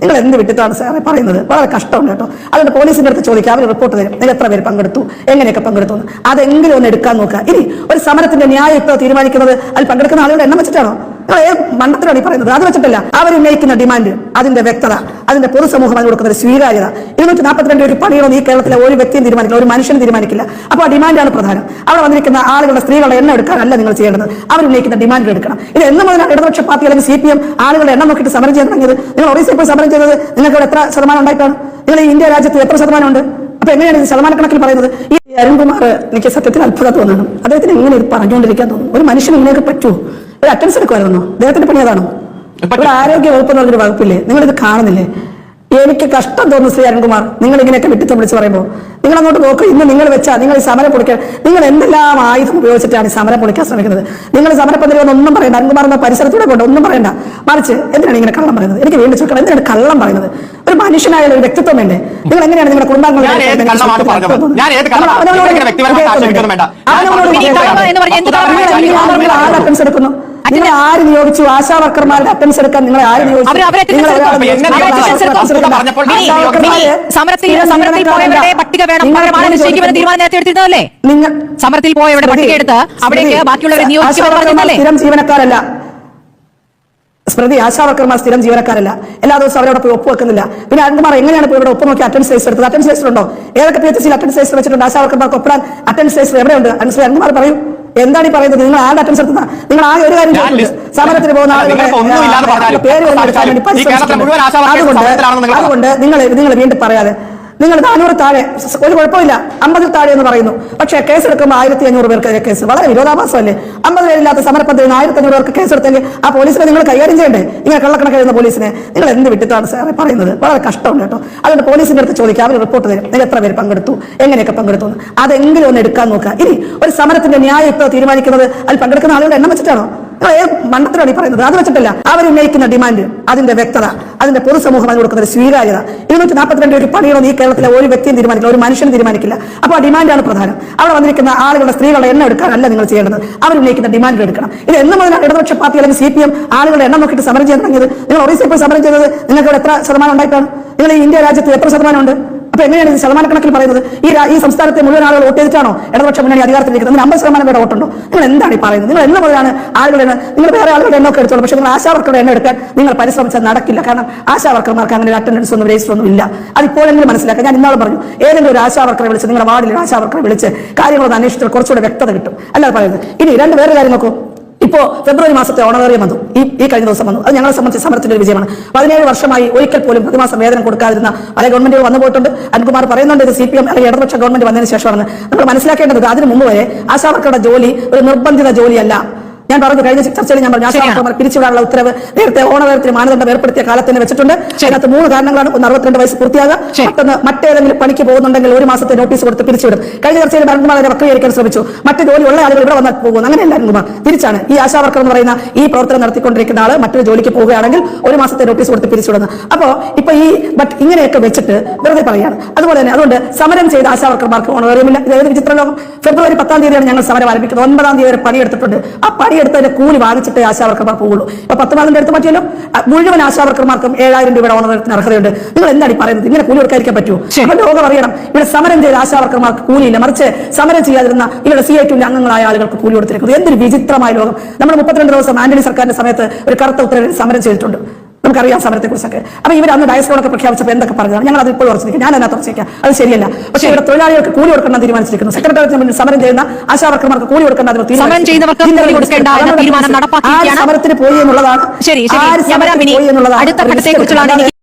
നിങ്ങൾ എന്ത് വിട്ടിട്ടാണ് സാറേ പറയുന്നത്? വളരെ കഷ്ടമുണ്ട് കേട്ടോ. അതുകൊണ്ട് പോലീസിന്റെ അടുത്ത് ചോദിക്കുക അവർ റിപ്പോർട്ട് തരും. നിങ്ങൾ എത്ര പേര് പങ്കെടുത്തു? എങ്ങനെയൊക്കെ പങ്കെടുത്തു അതെങ്കിലും ഒന്ന് എടുക്കാൻ നോക്കുക. ഇനി ഒരു സമരത്തിന്റെ ന്യായം ഇപ്പോൾ തീരുമാനിക്കുന്നത്? അതിൽ പങ്കെടുക്കുന്ന ആളുകളുടെ എണ്ണം വെച്ചിട്ടാണോ? ഏത് ഈ പറയുന്നത്. അത് വെച്ചിട്ടല്ല. അവർ ഉന്നയിക്കുന്ന ഡിമാൻഡ് അതിന്റെ വ്യക്തത അതിന്റെ പൊതുസമൂഹം അതിന് കൊടുക്കുന്ന ഒരു സ്വീകാര്യത. ഇരുന്നൂറ്റി നാൽപ്പത്തിരണ്ട് ഒരു പണികളൊന്നും ഈ കേരളത്തിലെ ഒരു വ്യക്തിയും തീരുമാനിക്കില്ല ഒരു മനുഷ്യനും തീരുമാനിക്കില്ല. അപ്പോൾ ആ ഡിമാൻഡാണ് പ്രധാനം. അവിടെ വന്നിരിക്കുന്ന ആളുകളുടെ സ്ത്രീകളുടെ എണ്ണം എടുക്കാനല്ല നിങ്ങൾ ചെയ്യേണ്ടത്. അവർ ഉന്നയിക്കുന്ന ഡിമാൻഡ് എടുക്കണം. ഇത് എന്ന് മുതലാണ് ഇടതുപക്ഷ പാർട്ടി അല്ലെങ്കിൽ സി പി എം ആളുകളുടെ എണ്ണം നോക്കിയിട്ട് സമരം ചെയ്യാൻ തുടങ്ങിയത്. നിങ്ങൾ ഒറീസയിൽ പോയി സമരം ചെയ്തത് നിങ്ങൾക്ക് ഇവിടെ എത്ര ശതമാനം ഉണ്ടായിട്ടാണ്? നിങ്ങൾ ഇന്ത്യ രാജ്യത്ത് എത്ര ശതമാനമുണ്ട്? അപ്പൊ എങ്ങനെയാണ് ഇത് ശതമാനക്കണക്കിൽ പറയുന്നത്? ഈ അരുൺകുമാർ എനിക്ക് സത്യത്തിൽ അത്ഭുതം തോന്നുന്നു. അദ്ദേഹത്തിന് എങ്ങനെ ഇത് പറഞ്ഞുകൊണ്ടിരിക്കാൻ തോന്നുന്നു. ഒരു മനുഷ്യൻ ഇങ്ങനെയൊക്കെ പറ്റുമോ? ഒരു അറ്റൻസ് എടുക്കുമായിരുന്നു. അദ്ദേഹത്തിന്റെ പണി അതാണ്. ഇവിടെ ആരോഗ്യ വകുപ്പ് എന്ന് പറഞ്ഞൊരു വകുപ്പില്ലേ? നിങ്ങൾ ഇത് കാണുന്നില്ലേ? എനിക്ക് കഷ്ടം തോന്നുന്നു ശ്രീ അരുൺകുമാർ. നിങ്ങൾ ഇങ്ങനെയൊക്കെ വിട്ടു വിളിച്ച് പറയുമ്പോൾ. നിങ്ങൾ അങ്ങോട്ട് നോക്ക് ഇന്ന് നിങ്ങൾ വെച്ചാൽ നിങ്ങൾ ഈ സമരം പൊളിക്കാൻ നിങ്ങൾ എന്തെല്ലാം ആയുധം ഉപയോഗിച്ചിട്ടാണ് ഈ സമരം പൊളിക്കാൻ ശ്രമിക്കുന്നത്? നിങ്ങൾ സമരപ്പന്തലിൽ വന്ന് ഒന്നും പറയണ്ട. അരുൺകുമാർ എന്ന പരിസരത്തൂടെ കൊണ്ട് ഒന്നും പറയണ്ട. മറിച്ച് എന്തിനാണ് ഇങ്ങനെ കള്ളം പറയുന്നത്? എനിക്ക് വീണ്ടും ചോദിക്കണം എന്തിനാണ് കള്ളം പറയുന്നത്? ഒരു മനുഷ്യനായ ഒരു വ്യക്തിത്വം വേണ്ടേ? നിങ്ങൾ എങ്ങനെയാണ് നിങ്ങളുടെ കള്ളമാണ്? അറ്റൻസ് എടുക്കുന്നു. നിങ്ങളെ ആര് നിയോഗിച്ചു? ആശാ വർക്കർമാരുടെ അറ്റൻസ് എടുക്കാൻ നിങ്ങളെ ആര്? സ്ഥിരം ജീവനക്കാരല്ല. നിങ്ങൾ സമരത്തിൽ പോയവരുടെ പട്ടിക എടുത്ത് അവിടേക്ക് സ്മൃതി, ബാക്കിയുള്ളവരെ ആശാ നിയോഗിക്കുമെന്ന് വർക്കർമാർ സ്ഥിരം ജീവനക്കാരല്ല. സ്മൃതി ആശാ വർക്കർമാർ സ്ഥിരം ജീവനക്കാരല്ല. എല്ലാ ദിവസവും അവരോട് പോയി ഒപ്പ് വെക്കുന്നില്ല. പിന്നെ അരുൺകുമാർ എങ്ങനെയാണ് പോയി ഇവിടെ ഒപ്പ് നോക്കി അറ്റൻഡൻസ് രജിസ്റ്റർ എടുത്തത്? അറ്റൻഡൻസ് രജിസ്റ്റർ ഉണ്ടോ? ഏതൊക്കെ പി എച്ച് സിയിൽ അറ്റൻഡൻസ് രജിസ്റ്റർ വെച്ചിട്ടുണ്ട്? ആശാ വർക്കർമാർക്ക് ഒപ്പിടാൻ അറ്റൻഡൻസ് രജിസ്റ്റർ എവിടെയുണ്ട്? അനുസരിച്ച് അരുൺകുമാർ പറയൂ. എന്താണ് ഈ പറയുന്നത്? നിങ്ങൾ ആരുടെ അറ്റം എടുത്തത്? നിങ്ങൾ ആ ഒരു കാര്യം സമരത്തിന് പോകുന്ന ആളുകളുടെ പേര് അതുകൊണ്ട് അതുകൊണ്ട് നിങ്ങൾ നിങ്ങൾ വീണ്ടും പറയാതെ നിങ്ങൾ നാനൂറ് താഴെ ഒരു കുഴപ്പമില്ല. അമ്പതിൽ താഴെ എന്ന് പറയുന്നു. പക്ഷേ കേസ് എടുക്കുമ്പോൾ ആയിരത്തി അഞ്ഞൂറ് പേർക്ക് കേസ് വളരെ വിരോധാഭാസമല്ലേ? അമ്പത് പേരില്ലാത്ത സമരപ്പന്തലിന് ആയിരത്തി അഞ്ഞൂറ് പേർക്ക് കേസ് എടുത്തെങ്കിൽ ആ പോലീസിനെ നിങ്ങൾ കൈകാര്യം ചെയ്യണ്ടേ? ഇങ്ങനെ കള്ളക്കണക്ക് എഴുതുന്ന പോലീസിനെ നിങ്ങൾ എന്ത് വിട്ടിട്ടാണ് സാറേ പറയുന്നത്? വളരെ കഷ്ടമുണ്ട് കേട്ടോ. അതുകൊണ്ട് പോലീസിന്റെ അടുത്ത് ചോദിക്കുക അവർ റിപ്പോർട്ട് തരും. നിങ്ങൾ എത്ര പേര് പങ്കെടുത്തു? എങ്ങനെയൊക്കെ പങ്കെടുത്തു അതെങ്കിലും ഒന്ന് എടുക്കാൻ നോക്കുക. ഇനി ഒരു സമരത്തിന്റെ ന്യായം ഇപ്പോൾ തീരുമാനിക്കുന്നത്? അതിൽ പങ്കെടുക്കുന്ന ആളുകളുടെ എണ്ണം വെച്ചിട്ടാണോ? ഏത് ഈ പറയുന്നത്. അത് വെച്ചിട്ടല്ല അവർ ഉന്നയിക്കുന്ന ഡിമാൻഡ് അതിന്റെ വ്യക്തത അതിന്റെ പൊതുസമൂഹം അതിന് കൊടുക്കുന്ന ഒരു സ്വീകാര്യത. ഇരുന്നൂറ്റി നാൽപ്പത്തിരണ്ട് ഒരു പണികളൊന്നും ഈ കേരളത്തിലെ ഒരു വ്യക്തിയും തീരുമാനിക്കില്ല ഒരു മനുഷ്യനും തീരുമാനിക്കില്ല. അപ്പോൾ ആ ഡിമാൻഡാണ് പ്രധാനം. അവിടെ വന്നിരിക്കുന്ന ആളുകളുടെ സ്ത്രീകളുടെ എണ്ണം എടുക്കാനല്ല നിങ്ങൾ ചെയ്യേണ്ടത്. അവർ ഉന്നയിക്കുന്ന ഡിമാൻഡ് എടുക്കണം. ഇത് എന്ന് മുതലാണ് ഇടതുപക്ഷ പാർട്ടി അല്ലെങ്കിൽ സി പി എം ആളുകളുടെ എണ്ണം നോക്കിയിട്ട് സമരം ചെയ്യാൻ തുടങ്ങിയത്. നിങ്ങൾ പോയി സമരം ചെയ്തത് നിങ്ങൾക്ക് എത്ര ശതമാനം ഉണ്ടായിട്ടാണ്? നിങ്ങൾ ഈ ഇന്ത്യ രാജ്യത്ത് എത്ര ശതമാനമുണ്ട് അപ്പൊ എങ്ങനെയാണ് ഇത് ശതമാനക്കണക്കിൽ പറയുന്നത്? ഈ ഈ സംസ്ഥാനത്തെ മുഴുവൻ ആളുകൾ വോട്ട് ചെയ്തിട്ടാണോ ഇടതുപക്ഷ മുന്നണി അധികാരത്തിലിരിക്കുന്നത്? നിങ്ങൾ അമ്പത് ശതമാനം പേരുടെ വോട്ടുണ്ടോ? നിങ്ങൾ എന്താണ് ഈ പറയുന്നത്? നിങ്ങൾ എന്ന് മുതലാണ് ആളുകളുടെ എണ്ണം നിങ്ങൾ വേറെ ആളുകളുടെ എണ്ണമൊക്കെ എടുത്തോളൂ. പക്ഷേ നിങ്ങൾ ആശാവർക്കറുടെ എണ്ണം എടുക്കാൻ നിങ്ങൾ പരിശ്രമിച്ചാൽ നടക്കില്ല. കാരണം ആശാവർക്കർമാർക്ക് അങ്ങനെ ഒരു അറ്റൻഡൻസ് ഒന്നും രജിസ്റ്റർ ഒന്നും ഇല്ല. അതിപ്പോഴെങ്കിലും മനസ്സിലാക്കുക. ഞാൻ ഇന്നാളും പറഞ്ഞു ഏതെങ്കിലും ഒരു ആശാവർക്കറെ വിളിച്ച് നിങ്ങളുടെ വാർഡിൽ ആശാവർക്കറെ ആശാ വർക്കറെ വിളിച്ച് കാര്യങ്ങളൊന്ന് അന്വേഷിച്ചാൽ കുറച്ചുകൂടെ വ്യക്തത കിട്ടും. അല്ലാതെ പറയുന്നത്. ഇനി രണ്ട് വേറെ കാര്യം നോക്കൂ. ഇപ്പോ ഫെബ്രുവരി മാസത്തെ ഓണറേറിയം വന്നു. ഈ ഈ കഴിഞ്ഞ ദിവസം വന്നു. അത് ഞങ്ങളെ സംബന്ധിച്ച് സമരത്തിന്റെ ഒരു വിജയമാണ്. പതിനേഴ് വർഷമായി ഒരിക്കൽ പോലും പ്രതിമാസം വേതനം കൊടുക്കാതിരുന്ന പല ഗവൺമെന്റുകൾ വന്നു പോയിട്ടുണ്ട്. അൻകുമാർ പറയുന്നുണ്ട് ഇത് സി പി എം അല്ലെങ്കിൽ ഇടതുപക്ഷ ഗവൺമെന്റ് വന്നതിന് ശേഷമാണ് നമ്മൾ മനസ്സിലാക്കേണ്ടത് അതിന് മുമ്പ് വരെ ആശാവർക്കറുടെ ജോലി ഒരു നിർബന്ധിത ജോലിയല്ല. ഞാൻ പറഞ്ഞു കഴിഞ്ഞ ചർച്ചയിൽ ഞാൻ പറഞ്ഞു ആശാ ആശാവർക്കർമാർ പിരിച്ചുവിടാനുള്ള ഉത്തരവ് നേരത്തെ ഓണവേരത്തിന് മാനദണ്ഡം ഏർപ്പെടുത്തിയ കാലത്ത് തന്നെ വെച്ചിട്ടുണ്ട് അതിനകത്ത് മൂന്ന് കാരണങ്ങളാണ് ഒന്ന് അറുപത്തിരണ്ട് വയസ്സ് പൂർത്തിയാകാം. മറ്റൊന്ന് മറ്റേതെങ്കിലും പണിക്ക് പോകുന്നുണ്ടെങ്കിൽ ഒരു മാസത്തെ നോട്ടീസ് കൊടുത്ത് പിരിച്ചുവിടും. കഴിഞ്ഞ ചർച്ചയിൽ ഭരണകുമാർ അതിനെ വക്രീകരിക്കാൻ ശ്രമിച്ചു. മറ്റു ജോലിയുള്ള ആളുകൾ ഇവിടെ വന്നാൽ പോകുന്നു അങ്ങനെയല്ല അരുൺകുമാർ തിരിച്ചാണ് ഈ ആശാ വർക്കർ എന്ന് പറയുന്ന ഈ പ്രവർത്തനം നടത്തിക്കൊണ്ടിരിക്കുന്ന ആൾ മറ്റൊരു ജോലിക്ക് പോവുകയാണെങ്കിൽ ഒരു മാസത്തെ നോട്ടീസ് കൊടുത്ത് പിരിച്ചുവിടുന്നു. അപ്പോ ഇപ്പൊ ഈ ബട്ട് ഇങ്ങനെയൊക്കെ വെച്ചിട്ട് വെറുതെ പറയാണ്. അതുപോലെ തന്നെ അതുകൊണ്ട് സമരം ചെയ്ത ആശാവർക്കർമാർക്ക് ഓണറിയമില്ല ഇത് ഏത് വിചിത്ര ലോകം? ഫെബ്രുവരി പത്താം തീയതിയാണ് ഞങ്ങൾ സമരം ആരംഭിക്കുന്നത്. ഒൻപതാം തീയതി വരെ പണിയെടുത്തിട്ടുണ്ട്. ആ പണിയെടുത്തതിന്റെ കൂലി വാങ്ങിച്ചിട്ടേ ആശാവർക്കർമാർ പോകുള്ളൂ. ഇപ്പൊ പത്ത് മാസം എടുത്ത് മാറ്റിയല്ലോ മുഴുവൻ ആശാവർക്കർമാർക്കും ഏഴായിരം രൂപയുടെ ഓണത്തിന് അർഹതയുണ്ട്. നിങ്ങൾ എന്താണ് പറയുന്നത്? ഇങ്ങനെ കൂലി കൊടുക്കാതിരിക്കാൻ പറ്റുമോ അപ്പൊ ലോകം അറിയണം. ഇവിടെ സമരം ചെയ്ത ആശാവർക്കർമാർക്ക് കൂലിയില്ല. മറിച്ച് സമരം ചെയ്യാതിരുന്ന ഇവിടെ സി ഐ ടി അംഗങ്ങളായ ആളുകൾക്ക് കൂലി കൊടുത്തിരിക്കുന്നത് എന്തൊരു വിചിത്രമായ ലോകം. നമ്മൾ മുപ്പത്തിരണ്ട് ദിവസം ആന്റണി സർക്കാരിന്റെ സമയത്ത് ഒരു കറുത്ത ഉത്തരവിൽ സമരം ചെയ്തിട്ടുണ്ട്. നമുക്കറിയാം സമരത്തെ കുറിച്ചൊക്കെ അപ്പൊ ഇവർ അന്ന് ഡയസ്ലോണൊക്കെ പ്രഖ്യാപിച്ചപ്പോൾ എന്തൊക്കെ പറഞ്ഞതാണ്? ഞങ്ങൾ അത് ഇപ്പോൾ ഉറച്ചിരിക്കും ഞാൻ അതിനകത്ത് ഉറച്ചിരിക്കാം അത് ശരിയല്ല. പക്ഷേ ഇവിടെ തൊഴിലാളികൾക്ക് കൂലി കൊടുക്കണം തീരുമാനിച്ചിരിക്കുന്നു. സെക്രട്ടേറിയറ്റിന് മുന്നിൽ സമരം ചെയ്യുന്ന ആശാവർക്കർമാർക്ക് കൂലി നടപ്പാക്കിയിരിക്കുകയാണ്. സമരത്തിന് പോയി എന്നുള്ളതാണ്? ശരി പോയി എന്നുള്ളതാണ്